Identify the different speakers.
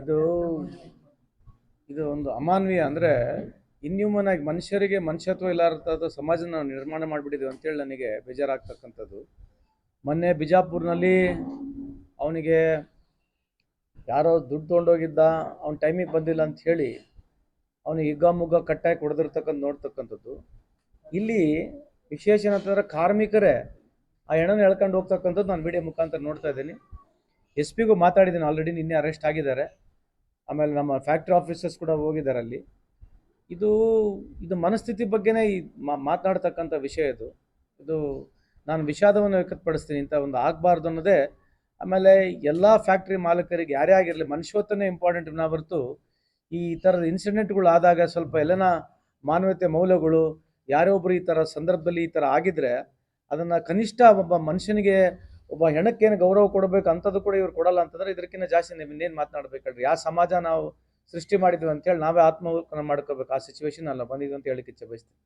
Speaker 1: ಇದು ಇದು ಒಂದು ಅಮಾನವೀಯ ಅಂದರೆ ಇನ್ಹ್ಯೂಮನ್ ಆಗಿ ಮನುಷ್ಯರಿಗೆ ಮನುಷ್ಯತ್ವ ಇಲ್ಲಾರಂಥದ್ದು ಸಮಾಜ ನಾವು ನಿರ್ಮಾಣ ಮಾಡಿಬಿಟ್ಟಿದ್ದೀವಿ ಅಂತೇಳಿ ನನಗೆ ಬೇಜಾರಾಗ್ತಕ್ಕಂಥದ್ದು. ಮೊನ್ನೆ ಬಿಜಾಪುರ್ನಲ್ಲಿ ಅವನಿಗೆ ಯಾರೋ ದುಡ್ಡು ತೊಗೊಂಡೋಗಿದ್ದ, ಅವ್ನ ಟೈಮಿಗೆ ಬಂದಿಲ್ಲ ಅಂತ ಹೇಳಿ ಅವನಿಗೆ ಹಿಗ್ಗ ಮುಗ್ಗ ಕಟ್ಟಾಗಿ ಹೊಡೆದಿರ್ತಕ್ಕಂಥ ನೋಡ್ತಕ್ಕಂಥದ್ದು. ಇಲ್ಲಿ ವಿಶೇಷ ಏನಂತಂದ್ರೆ ಕಾರ್ಮಿಕರೇ ಆ ಹೆಣನ ಎಳ್ಕೊಂಡು ಹೋಗ್ತಕ್ಕಂಥದ್ದು ನಾನು ವಿಡಿಯೋ ಮುಖಾಂತರ ನೋಡ್ತಾ ಇದ್ದೀನಿ. ಎಸ್ ಪಿಗೂ ಮಾತಾಡಿದ್ದೀನಿ ಆಲ್ರೆಡಿ ನಿನ್ನೆ ಅರೆಸ್ಟ್ ಆಗಿದ್ದಾರೆ. ಆಮೇಲೆ ನಮ್ಮ ಫ್ಯಾಕ್ಟ್ರಿ ಆಫೀಸರ್ಸ್ ಕೂಡ ಹೋಗಿದ್ದಾರೆ ಅಲ್ಲಿ. ಇದು ಇದು ಮನಸ್ಥಿತಿ ಬಗ್ಗೆನೇ ಈ ಮಾತನಾಡ್ತಕ್ಕಂಥ ವಿಷಯ ಇದು. ಇದು ನಾನು ವಿಷಾದವನ್ನು ವ್ಯಕ್ತಪಡಿಸ್ತೀನಿ, ಇಂಥ ಒಂದು ಆಗಬಾರ್ದು ಅನ್ನೋದೇ. ಆಮೇಲೆ ಎಲ್ಲ ಫ್ಯಾಕ್ಟ್ರಿ ಮಾಲೀಕರಿಗೆ, ಯಾರೇ ಆಗಿರಲಿ, ಮನುಷ್ಯತ್ವನೇ ಇಂಪಾರ್ಟೆಂಟ್ ನಾ ಹೊರತು ಈ ಥರದ ಇನ್ಸಿಡೆಂಟ್ಗಳು ಆದಾಗ ಸ್ವಲ್ಪ ಎಲ್ಲನ ಮಾನವೀಯತೆ ಮೌಲ್ಯಗಳು, ಯಾರೇ ಒಬ್ಬರು ಈ ಥರ ಸಂದರ್ಭದಲ್ಲಿ ಈ ಥರ ಆಗಿದ್ರೆ, ಅದನ್ನು ಕನಿಷ್ಠ ಒಬ್ಬ ಮನುಷ್ಯನಿಗೆ ಒಬ್ಬ ಹೆಣಕ್ಕೇನು ಗೌರವ ಕೊಡಬೇಕು ಅಂಥದ್ದು ಕೂಡ ಇವ್ರು ಕೊಡಲ್ಲ ಅಂತಂದ್ರೆ ಇದಕ್ಕಿಂತ ಜಾಸ್ತಿ ನೀವು ಇನ್ನೇನು ಮಾತನಾಡ್ಬೇಕಲ್ರಿ? ಯಾವ ಸಮಾಜ ನಾವು ಸೃಷ್ಟಿ ಮಾಡಿದ್ವಿ ಅಂತೇಳಿ ನಾವೇ ಆತ್ಮ ಮಾಡ್ಕೋಬೇಕು. ಆ ಸಿಚುವೇಶನ್ ಅಲ್ಲ ಬಂದಿದ್ದು ಅಂತ ಹೇಳಿಕ್ಕೆ ಇಚ್ಛೆ ಬಯಸ್ತೀನಿ.